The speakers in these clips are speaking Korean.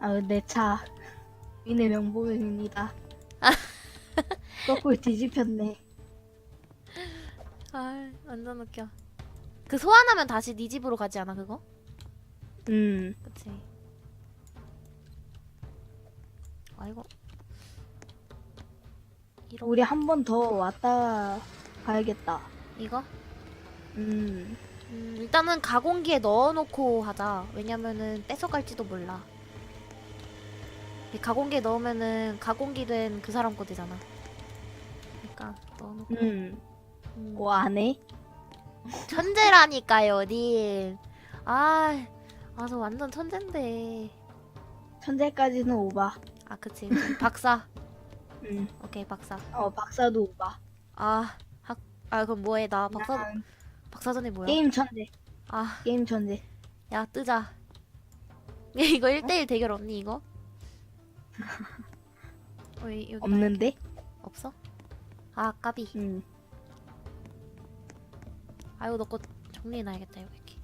아, 내 차. 위내 명복입니다. 거꾸로 뒤집혔네. 아 완전 웃겨. 그 소환하면 다시 네 집으로 가지 않아 그거? 음, 그치. 아이고. 이런 우리 한 번 더 왔다 가야겠다. 이거? 음, 음, 일단은 가공기에 넣어놓고 하자. 왜냐면은 뺏어갈지도 몰라. 이 가공기에 넣으면은 가공기 된 그 사람 거 되잖아. 그러니까 넣어놓고. 음, 음. 뭐 안 해? 천재라니까요, 님. 아, 아, 저 완전 천재인데. 천재까지는 오바. 아, 그치. 그치. 박사. 음, 오케이, 박사. 어, 박사도 오바. 아, 학, 아, 그럼 뭐해? 나 박사, 난 박사전에 뭐야? 게임 천재. 아, 게임 천재. 야, 뜨자. 이거 1대1 대결 없니, 이거? 어, 이- 여기 없는데? 없어? 아, 까비. 음, 아이고, 너거 정리해놔야겠다, 이거 이렇게.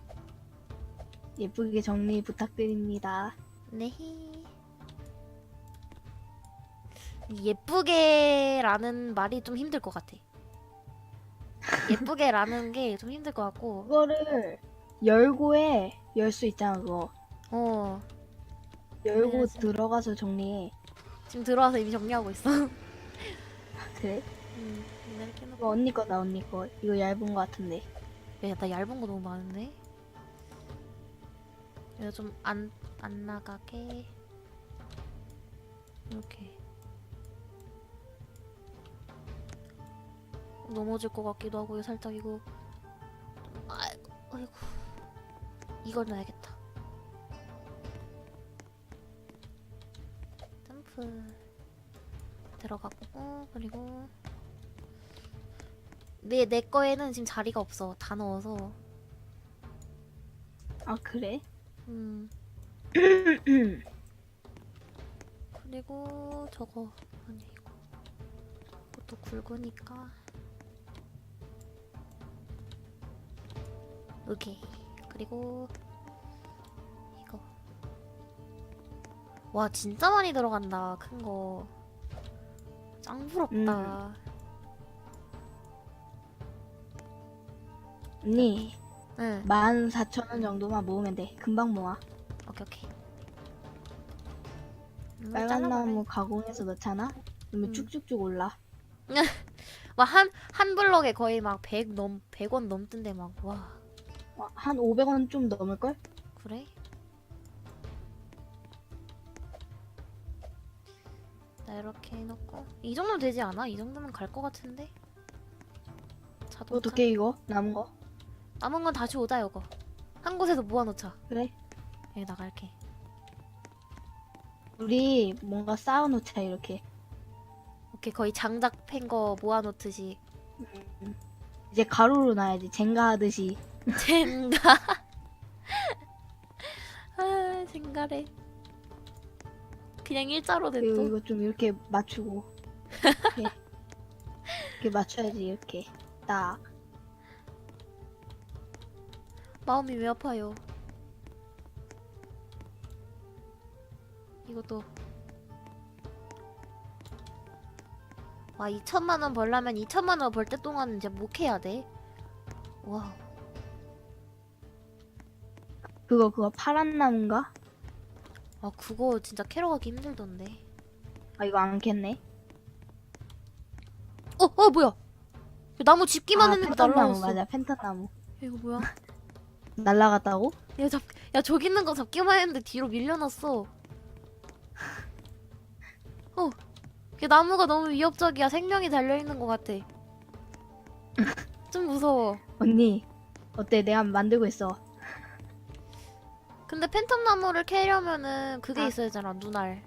예쁘게 정리 부탁드립니다. 네. 예쁘게라는 말이 좀 힘들 것 같아. 예쁘게라는 게 좀 힘들 것 같고, 그거를 열고에 열 수 있잖아, 그거. 어, 열고 그래야지. 들어가서 정리해. 지금 들어와서 이미 정리하고 있어. 그래? 음, 이렇게 해놓고. 이거 언니 거다, 언니 거. 이거 얇은 거 같은데. 야, 나 얇은 거 너무 많은데? 이거 좀 안, 안 나가게. 이렇게. 넘어질 것 같기도 하고, 살짝 이거. 아이고, 아이고. 이걸 넣어야겠다. 점프. 들어갔고, 그리고. 내, 내 거에는 지금 자리가 없어. 다 넣어서. 아, 그래? 음. 그리고 저거 아니 이거 이것도 굵으니까 오케이 그리고 와 진짜 많이 들어간다 큰 거 짱 부럽다 언니, 응 14,000원 정도만 모으면 돼. 금방 모아. 오케이 오케이 음, 빨간? 나무 가공해서 넣잖아? 그러면 음. 쭉쭉쭉 올라. 막한 한 블럭에 거의 막 100 넘, 100원 넘던데 막와 어, 한 500원 좀 넘을걸? 그래? 이렇게 해놓고 이 정도면 되지 않아? 이 정도면 갈 것 같은데? 자동차 어떻게 이거? 남은 거? 남은 건 다시 오자 이거 한 곳에서 모아놓자 그래? 여기다가 이렇게 우리 뭔가 쌓아놓자, 이렇게. 오케이 거의 장작 팬 거 모아놓듯이 음. 이제 가로로 놔야지. 젠가 하듯이. 젠가 아 젠가래 그냥 일자로 그리고 냅둬 이거 좀 이렇게 맞추고. 이렇게, 이렇게 맞춰야지, 이렇게. 딱. 마음이 왜 아파요? 이것도 와 2천만 원 벌려면 2천만 원 벌 때 동안 이제 목 해야 돼. 와, 그거, 그거 파란 나무인가? 아 그거 진짜 캐러 가기 힘들던데. 아, 이거 안 캤네. 어, 어 뭐야? 야, 나무 집기만 아, 했는데 날라갔어. 맞아, 펜턴나무. 이거 뭐야? 날라갔다고? 야 잡, 야 저기 있는 거 잡기만 했는데 뒤로 밀려났어. 어, 야 나무가 너무 위협적이야. 생명이 달려 있는 것 같아. 좀 무서워. 언니, 어때? 내가 만들고 있어. 근데 팬텀 나무를 캐려면은 그게 아. 있어야 되잖아. 눈알.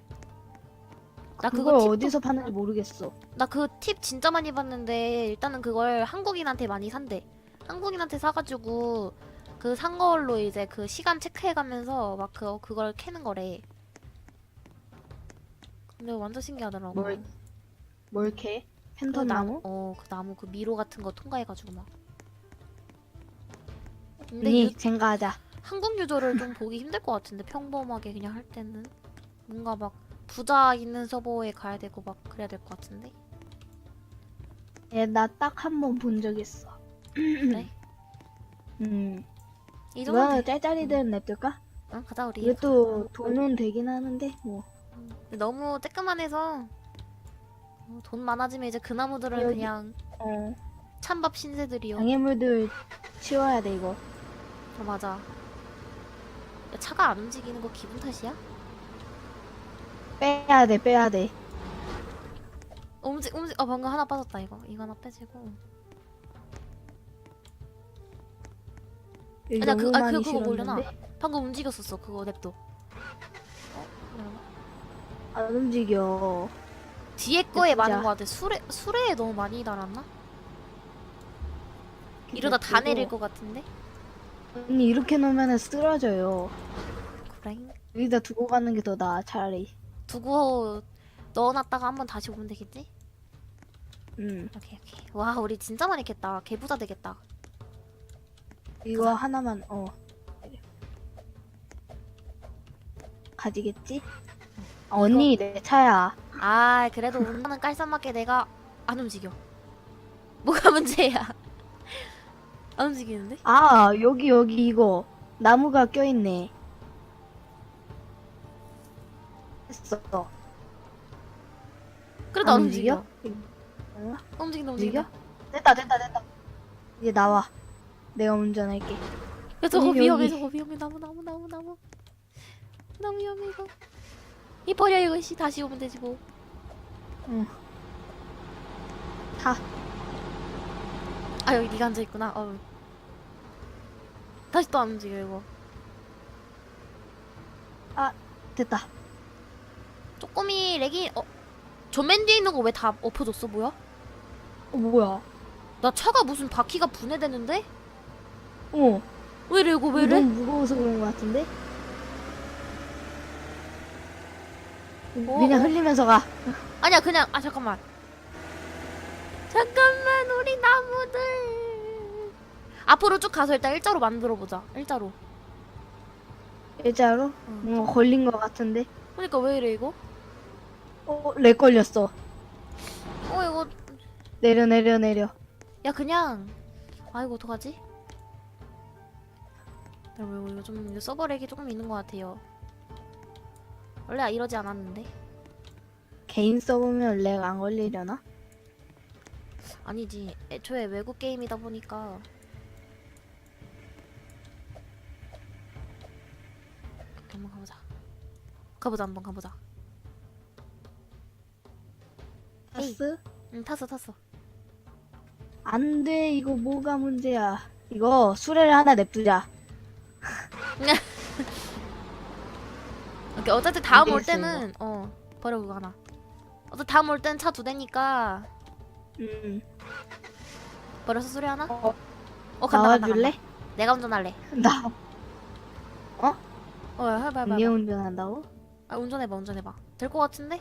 나 그걸 그거 팁, 어디서 파는지 모르겠어. 나 그 팁 진짜 많이 봤는데 일단은 그걸 한국인한테 많이 산대. 한국인한테 사가지고 그 산 걸로 이제 그 시간 체크해가면서 막 그, 그걸 캐는 거래. 근데 완전 신기하더라고. 뭘, 뭘 캐? 그 펜턴 나무? 어, 그 나무 그 미로 같은 거 통과해가지고 막. 근데 언니, 유, 젠가 하자. 한국 유저를 좀 보기 힘들 것 같은데 평범하게 그냥 할 때는. 뭔가 막 부자 있는 서버에 가야 되고 막 그래야 될 것 같은데. 예, 나딱 한 번 본 적 있어. 그래? 음. 이 정도. 돼. 짤짤이들은 냅둘까? 응, 가자 우리. 이것도 돈은 되긴 하는데 뭐. 음, 너무 쬐끄만해서 어, 돈 많아지면 이제 그 나무들은 여기- 그냥 어. 찬밥 신세들이요. 장애물들 치워야 돼 이거. 어, 맞아. 야, 차가 안 움직이는 거 기분 탓이야? 빼야 돼, 빼야 돼. 움직 움직. 어 방금 하나 빠졌다 이거. 이거 하나 빼지고. 이거 아니야, 그- 아, 많이 그거. 실었는데 방금 움직였었어 그거 냅둬. 어? 잠깐만. 안 움직여. 뒤에 거에 진짜. 많은 거 같아. 수레 수레에 너무 많이 달았나? 이러다 다. 내릴 것 같은데. 언니 이렇게 놓으면 쓰러져요. 그래. 여기다 두고 가는 게 더 나아 차라리. 두고 넣어놨다가 한번 다시 오면 되겠지? 음. 오케이 오케이. 와 우리 진짜 많이 캤다. 개부자 되겠다. 이거 하나만 어. 가지겠지? 아, 언니 내 차야. 아 그래도 운전은 깔쌈하게 내가 안 움직여. 뭐가 문제야? 안 움직이는데? 아 여기 여기 이거 나무가 껴있네. 했어. 그래도 안, 움직여. 어? 어, 움직인다 움직여? 움직인다. 됐다 됐다 됐다. 이제 나와. 내가 운전할게. 야 저거 여기, 위험해 여기. 저거 위험해 나무 나무 나무 나무. 너무 위험해 이거. 이 버려 이거 씨 다시 오면 되지 뭐. 응. 타. 아 여기 네가 앉아 있구나. 어. 다시 또 안 움직여 이거. 됐다. 쪼꼬미 렉이 어. 저 맨 뒤에 있는 거 왜 다 엎어졌어 뭐야? 어 뭐야? 나 차가 무슨 바퀴가 분해되는데? 어. 왜 이래 이거 왜 이래? 너무 무거워서 그런 것 같은데? 어, 그냥 어. 흘리면서 가. 아니야 그냥 아 잠깐만 우리 나무들 앞으로 쭉 가서 일단 일자로 만들어 보자 일자로 일자로? 응. 뭔가 걸린 것 같은데? 그러니까 왜 이래 이거 어, 렉 걸렸어. 어 이거 내려, 내려, 내려. 야 그냥 아 이거 어떡하지 여러분 이거 좀 이거 서버 렉이 조금 있는 것 같아요 원래 이러지 않았는데 개인 써보면 렉 안 걸리려나? 아니지 애초에 외국 게임이다 보니까 한번 가보자 가보자 한번 가보자. 타스? 응 탔어 탔어 안 돼, 이거 뭐가 문제야. 이거 수레를 하나 냅두자. 오케이 어쨌든 다음 올 때는 어 버려 그거 하나 어쨌든 다음 올 때는 차 두 대니까 음. 버려서 소리 하나? 어, 어 간다 간다 나와줄래? 내가 운전할래 나, 어 해봐 해봐 이게 해봐 운전한다고? 아 운전해봐 운전해봐 될 것 같은데?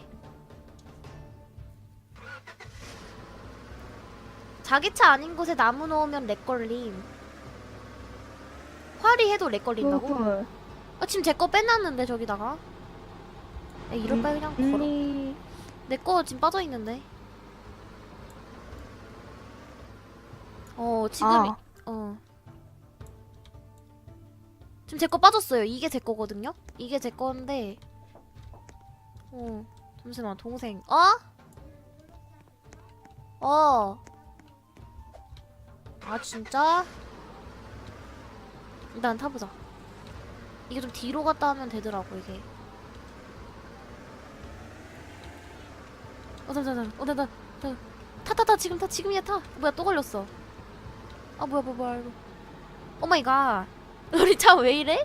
자기 차 아닌 곳에 나무 놓으면 렉 걸림 활이 해도 렉 걸린다고? 그걸. 아 지금 제 거 빼놨는데 저기다가 야 이럴 바에 그냥 걸어 언니, 내 거 지금 빠져 있는데. 어 지금 아, 어 지금 제 거 빠졌어요. 이게 제 거거든요. 이게 제 건데. 어 잠시만 동생. 어? 어. 아 진짜? 일단 타보자. 이게 좀 뒤로 갔다 하면 되더라고 이게. 어, 잠깐만, 어, 나, 나, 나, 타, 타, 타, 지금 타, 지금이야, 타. 뭐야, 또 걸렸어. 아, 뭐야, 뭐야, 뭐야. 오 마이 갓. 우리 차 왜 이래?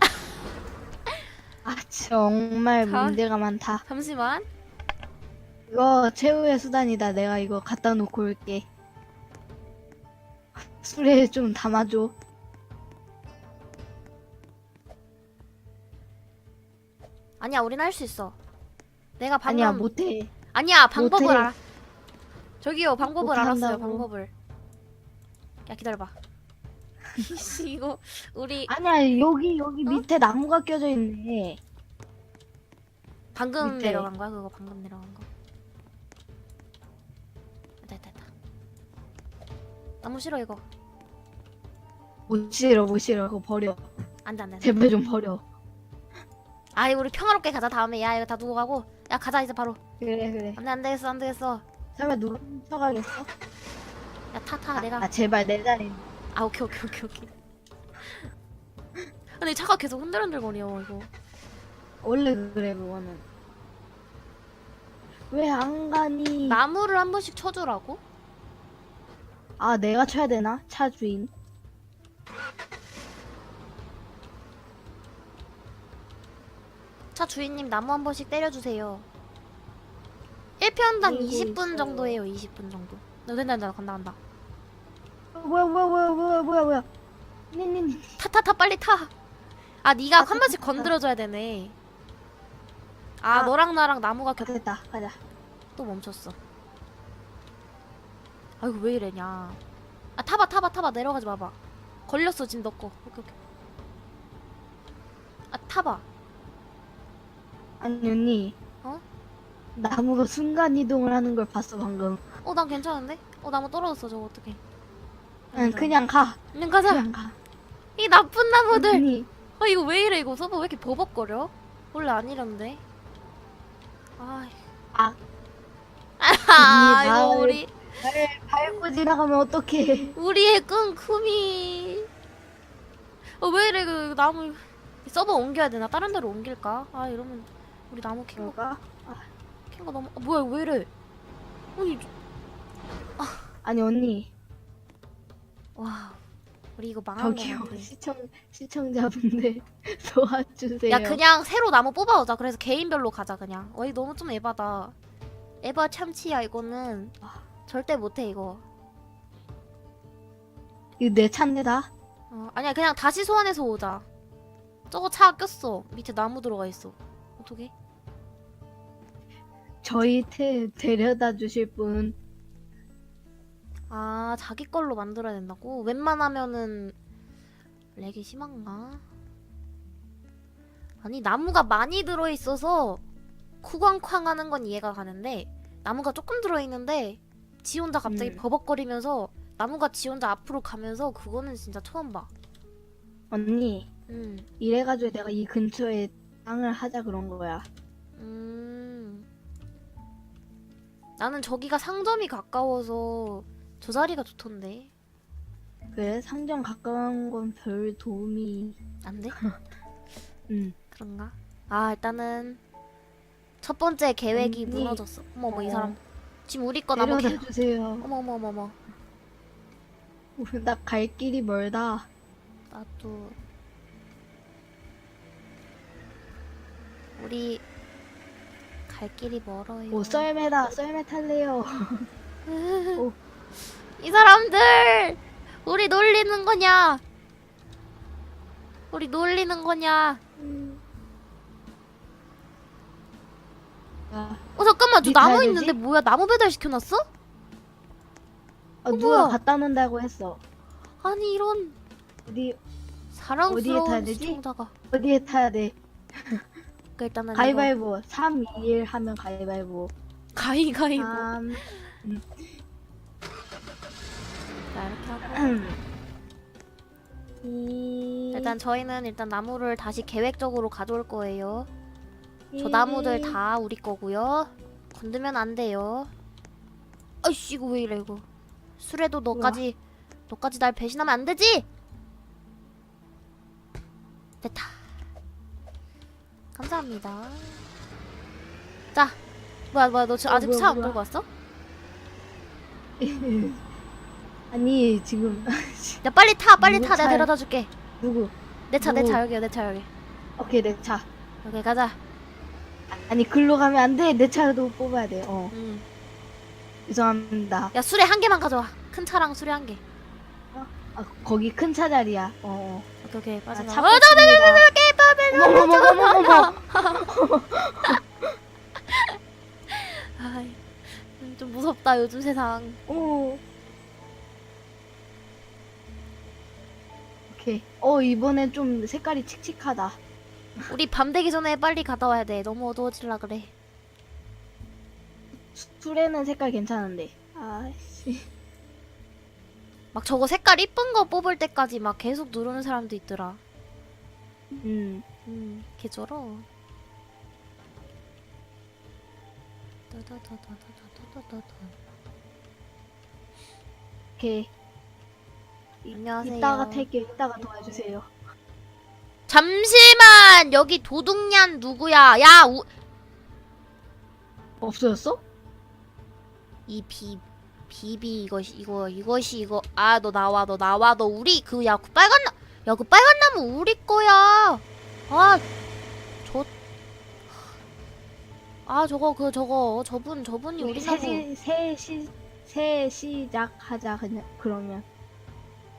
아, 정말 가- 문제가 많다. 잠시만. 이거 최후의 수단이다. 내가 이거 갖다 놓고 올게. 수레 좀 담아줘. 아니야, 우린 할 수 있어. 내가 방금 아니야, 못해. 아니야, 방법을 못해. 알아. 저기요, 방법을 알았어요. 못한다고. 방법을. 야, 기다려 봐. 이씨, 이거 우리 아니야, 여기, 여기 어? 밑에 나무가 껴져 있네. 방금 밑에. 내려간 거야? 그거 방금 내려간 거? 됐다 됐다. 나무 싫어 이거. 못 싫어 못 싫어. 그거 버려. 안돼 안돼 제발 좀 버려. 아이 우리 평화롭게 가자 다음에. 야 이거 다 두고 가고. 야 가자 이제 바로. 그래 그래. 안돼 안 되겠어 안 되겠어. 설마 누가 훔쳐가겠어? 야 타타 내가. 아 제발 내 자리 아 오케이 오케이 오케이 오케이. 근데 차가 계속 흔들흔들거려 이거. 원래 그래 그거는. 왜 안 가니? 나무를 한 번씩 쳐주라고? 아 내가 쳐야 되나? 차 주인? 차 주인님 나무 한 번씩 때려주세요. 1편당 들고 20분 있어요. 정도 해요 20분 정도. 나 된다 된다 간다 간다. 어, 뭐야 뭐야 뭐야 뭐야 뭐야 뭐야 니니니 타타 타 빨리 타. 아 네가 아, 한 번씩 타, 타, 타. 건드려줘야 되네. 아, 아. 너랑 나랑 나무가 겹... 됐다 가자 또 멈췄어. 아이고 왜 이래냐. 아 타봐 타봐 타봐 내려가지 마봐. 걸렸어 지금 너 거. 오케이 오케이. 아 타봐. 아니 언니 어? 나무가 순간 이동을 하는 걸 봤어 방금 어난 괜찮은데? 어 나무 떨어졌어 저거 어떡해. 응 그냥 가 그냥 가자. 그냥 가 이 나쁜 나무들. 언니 아 이거 왜 이래 이거 서버 왜 이렇게 버벅거려? 원래 안 이런데. 아. 아 아 언니, 이거 마을- 우리 발 밟고 지나가면 어떡해 우리의 끙쿠미. 어, 왜 이래, 그, 나무. 서버 옮겨야 되나? 다른 데로 옮길까? 아, 이러면, 우리 나무 캔 거, 그럴까? 캔거 너무, 아, 뭐야, 왜 이래? 아니, 아니 언니 와. 우리 이거 망한 거 저기요 같아. 시청 시청자분들 도와주세요 야, 그냥 새로 나무 뽑아오자. 그래서 개인별로 가자, 그냥. 어이, 너무 좀 에바다. 에바 참치야, 이거는. 아. 절대 못해, 이거. 이거 내 차인데 다 어, 아니야, 그냥 다시 소환해서 오자. 저거 차 꼈어. 밑에 나무 들어가 있어. 어떡해? 저희 태 데려다 주실 분 아, 자기 걸로 만들어야 된다고? 웬만하면은 렉이 심한가? 아니, 나무가 많이 들어있어서 쿠광쾅 하는 건 이해가 가는데 나무가 조금 들어있는데 지 혼자 갑자기 음. 버벅거리면서 나무가 지 혼자 앞으로 가면서 그거는 진짜 처음 봐. 언니 음. 이래가지고 내가 이 근처에 땅을 하자 그런 거야 음. 나는 저기가 상점이 가까워서 저 자리가 좋던데. 그래 상점 가까운 건 별 도움이 안 돼? 음 그런가? 아 일단은 첫 번째 계획이 언니. 무너졌어. 어머 어머 이 어. 사람 지금 우리 거 나무 캐. 데려다 주세요 어머 어머 어머 어머. 나 갈 길이 멀다 나도 우리 갈 길이 멀어요. 오 썰매다 썰매 탈래요 오. 이 사람들 우리 놀리는 거냐? 우리 놀리는 거냐? 아, 어 잠깐만 저 어디 나무 있는데? 뭐야 나무 배달 시켜놨어? 어, 어, 누가 뭐야? 갖다 놓는다고 했어 아니 이런 어디 어디에 사랑스러운 타야 되지? 시청자가 어디에 타야 돼 그러니까 일단은 가위바위보 3, 2, 1 하면 가위바위보 이거 가위 가위보 3자 2 일단 저희는 일단 나무를 다시 계획적으로 가져올 거예요. 저 나무들 다 우리 거고요. 건드면 안 돼요. 아이씨 이거 왜 이래 이거. 술에도 너까지 너까지 날 배신하면 안 되지? 됐다. 감사합니다. 자 뭐야 뭐야 너 지금 어, 아직 뭐야, 차 안 뭐야. 끌고 왔어? 아니 지금. 야 빨리 타 빨리 타. 내가 차에- 데려다 줄게. 누구? 내 차내 누구? 차 여기야 내 차 여기. 오케이 내 차. 여기 가자. 아니 글로 가면 안 돼. 내 차도 뽑아야 돼어. 응. 죄송합니다. 야 수레 한 개만 가져와. 큰 차랑 수레 한개. 아, 거기 큰 차 자리야. 어, 어. 오케이 오케이. 아, 빠져나 차 어, 나 뽑습니다. 어머머머머머머. 아이, 음, 좀 무섭다 요즘 세상. 오 오케이 어 이번엔 좀 색깔이 칙칙하다 우리 밤 되기 전에 빨리 갔다 와야 돼. 너무 어두워질라 그래. 술에는 색깔 괜찮은데. 아씨. 막 저거 색깔 이쁜 거 뽑을 때까지 막 계속 누르는 사람도 있더라. 음. 음, 개쩔어. 따다다다다다다다다. 오케이. 안녕하세요. 이따가 탈게요. 이따가 도와주세요. 잠시만 여기 도둑년 누구야? 야, 우... 없어졌어? 이 비, 비비 이것이 이거 이것이 이거 아 너 나와 너 나와 너 우리 그 야 그 빨간 나 야 그 빨간 나무 우리 거야. 아, 저. 아 저거 그 저거 저분 저분이 우리 나무 새시 새 시작하자 그냥 그러면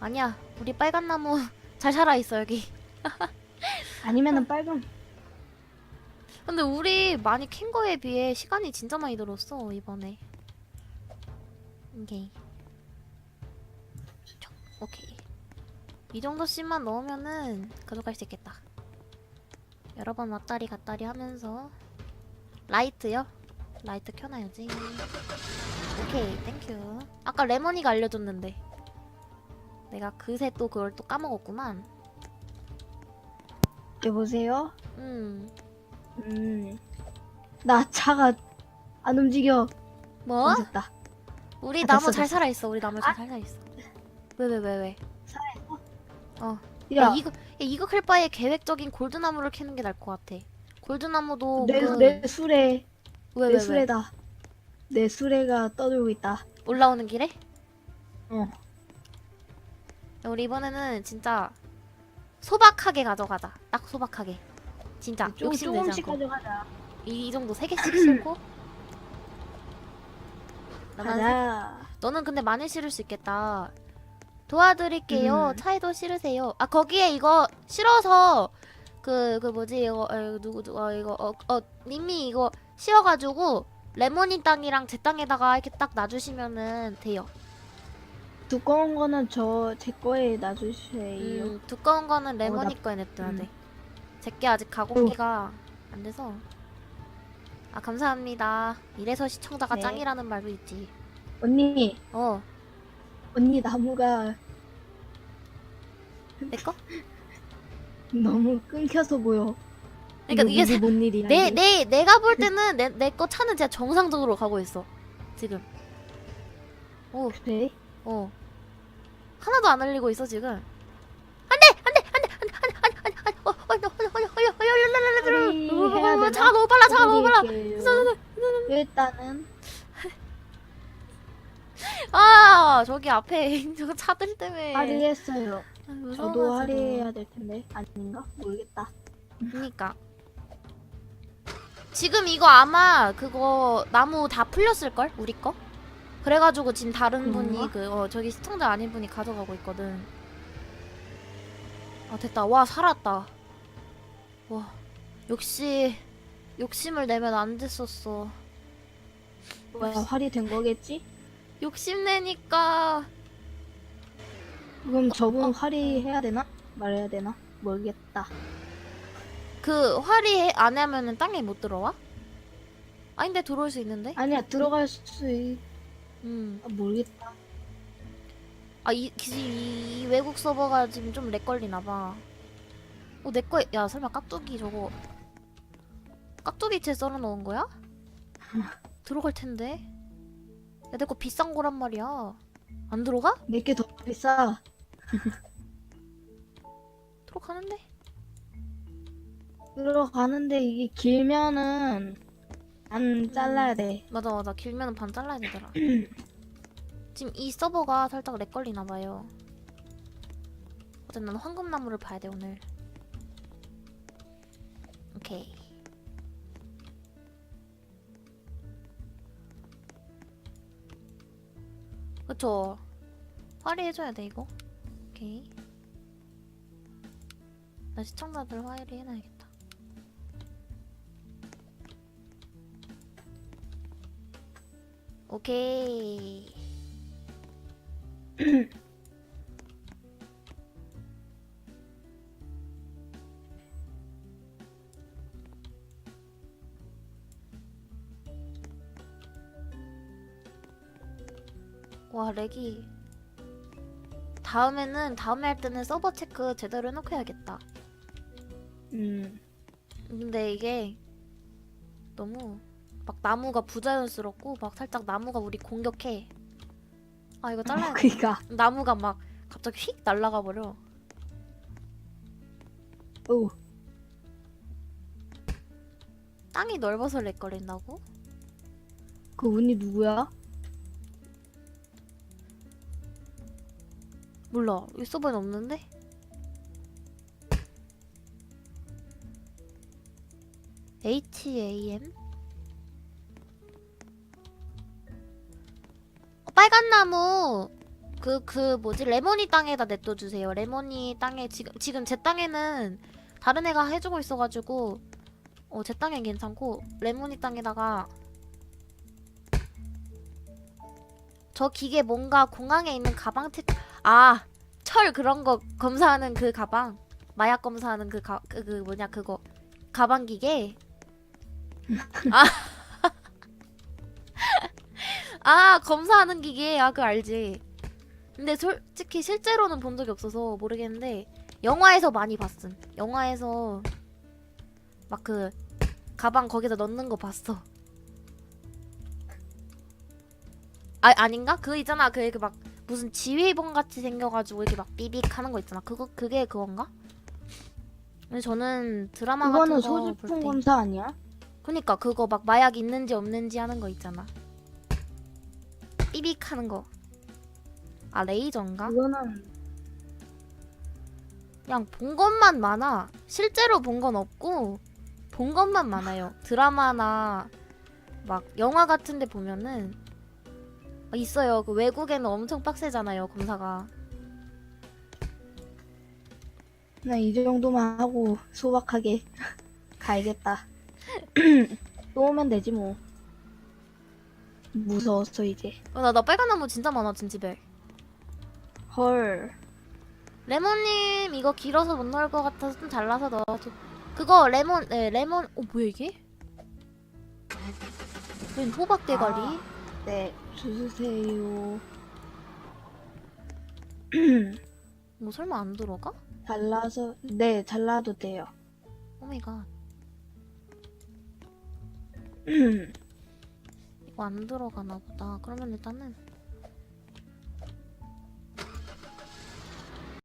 아니야 우리 빨간 나무 잘 살아 있어 여기. 아니면은 빨간 근데 우리 많이 캔 거에 비해 시간이 진짜 많이 들었어 이번에. 오케이. 촉, 오케이. 이 정도 씩만 넣으면은 가져갈 수 있겠다. 여러 번 왔다리 갔다리 하면서 라이트요? 라이트 켜놔야지. 오케이, 땡큐. 아까 레몬이가 알려줬는데 내가 그새 또 그걸 또 까먹었구만. 여보세요? 음, 음. 나 차가 안 움직여. 뭐? 꺼졌다. 우리 아, 나무 됐어, 잘 됐어. 살아 있어. 우리 나무 잘 아. 살아 있어. 왜 왜 왜 왜? 살아있어? 어. 야, 야, 이거 야, 이거 클 바에 계획적인 골드 나무를 캐는 게 나을 것 같아. 골드 나무도 내, 그... 내 수레, 왜, 내 왜, 왜? 수레다. 내 수레가 떠들고 있다. 올라오는 길에? 어. 야, 우리 이번에는 진짜 소박하게 가져가자. 딱 소박하게. 진짜 조, 욕심 내지 조금씩 않고. 가져가자. 이, 이 정도 세 개씩 싣고. 나는 세- 가자. 너는 근데 많이 실을 수 있겠다. 도와드릴게요. 음. 차에도 실으세요. 아 거기에 이거 실어서 그 그 뭐지 이거 어, 누구 누구 어, 이거 어, 어 님이 이거 씌워가지고 레모니 땅이랑 제 땅에다가 이렇게 딱 놔주시면은 돼요. 두꺼운 거는 저 제 거에 놔주세요. 음, 두꺼운 거는 레모니 나- 거에 냅둬야 음. 돼. 제게 아직 가공기가 안 돼서. 아 감사합니다. 이래서 시청자가 네. 짱이라는 말도 있지. 언니, 어, 언니 나무가 내 거? 너무 끊겨서 보여. 그러니까 이게 이게 뭔 일이야? 내, 이게? 내, 내가 볼 때는 내, 내 거 차는 진짜 정상적으로 가고 있어. 지금. 오, 그래? 어. 하나도 안 흘리고 있어, 지금. 안 돼! 안 돼! 안 돼! 안 돼! 안 돼! 안 돼! 안 돼! 안 돼! 어, 어, 어, 어, 어, 어, 어, 어, 빨리 어, 어, 어, 해야 어, 되나? 차가 너무 빨라, 차가 너무 빨라. 일단은 아, 저기 앞에 저거 차들 때문에. 할인했어요. 아, 저도. 할인해야 될 텐데 아닌가? 모르겠다. 그니까. 지금 이거 아마 그거 나무 다 풀렸을 걸? 우리 거? 그래가지고 지금 다른 분이? 그, 어, 저기 시청자 아닌 분이 가져가고 있거든. 아, 됐다. 와, 살았다. 와, 역시, 욕심을 내면 안 됐었어. 뭐야 할이 된 거겠지? 욕심 내니까. 그럼 저분 어. 할인해야 되나? 말해야 되나? 모르겠다. 그, 활이 해- 안 하면은 땅에 못 들어와? 아닌데 들어올 수 있는데? 아니야 들어갈 수 있... 음. 아, 모르겠다. 아, 이, 이, 이 외국 서버가 지금 좀 렉 걸리나 봐. 어, 내 거, 야, 설마 깍두기 저거. 깍두기 채 썰어 놓은 거야? 들어갈 텐데. 야, 내 거 비싼 거란 말이야. 안 들어가? 내게 더 비싸. 들어가는데? 들어가는데 이게 길면은 안 잘라야 돼. 맞아, 맞아. 길면 반 잘라야 되더라. 지금 이 서버가 살짝 렉 걸리나봐요. 어쨌든 난 황금나무를 봐야 돼, 오늘. 오케이. 그쵸. 화리해줘야 돼, 이거. 오케이. 나 시청자들 화해를 해놔야겠다. 오케이. 와 렉이. 다음에는 다음에 할 때는 서버 체크 제대로 해놓고 해야겠다. 음. 근데 이게 너무 막 나무가 부자연스럽고 막 살짝 나무가 우리 공격해 아 이거 잘라야 돼 그니까. 나무가 막 갑자기 휙 날아가 버려 오. 땅이 넓어서 렉거린다고? 그 운이 누구야? 몰라 이 서버엔 없는데? HAM? 어, 빨간 나무 그 그 뭐지 레모니 땅에다 냅둬 주세요 레모니 땅에 지금 지금 제 땅에는 다른 애가 해주고 있어가지고 어 제 땅엔 괜찮고 레모니 땅에다가 저 기계 뭔가 공항에 있는 가방 책 아, 철 그런 거 검사하는 그 가방. 마약 검사하는 그 가, 그, 그 뭐냐 그거. 가방 기계. 아. 아, 검사하는 기계. 아, 그거 알지. 근데 솔직히 실제로는 본 적이 없어서 모르겠는데 영화에서 많이 봤음. 영화에서 막 그 가방 거기다 넣는 거 봤어. 아, 아닌가? 그거 있잖아. 그, 그 막, 무슨 지휘봉 같이 생겨가지고 이렇게 막 삐빅 하는 거 있잖아. 그거, 그게 그건가? 근데 저는 드라마 그거는 같은 거볼 소지품 때. 검사 아니야? 그니까 그거 막 마약 있는지 없는지 하는 거 있잖아. 삐빅 하는 거. 아, 레이저인가? 그거는 그냥 본 것만 많아. 실제로 본 건 없고 본 것만 많아요. 드라마나 막 영화 같은 데 보면은 있어요. 그 외국에는 엄청 빡세잖아요, 검사가. 나이 정도만 하고 소박하게 가야겠다. 또 오면 되지 뭐. 무서웠어 이제. 어, 나, 나 빨간 나무 진짜 많아, 진집에. 헐. 레몬님 이거 길어서 못 넣을 것 같아서 좀 잘라서 넣어줘. 그거 레몬, 네, 레몬, 어 뭐야 이게? 웬 호박 대가리? 아. 네, 주세요. 뭐 설마 안 들어가? 잘라서 네 잘라도 돼요. 오마이갓. 안 들어가나 보다. 그러면 일단은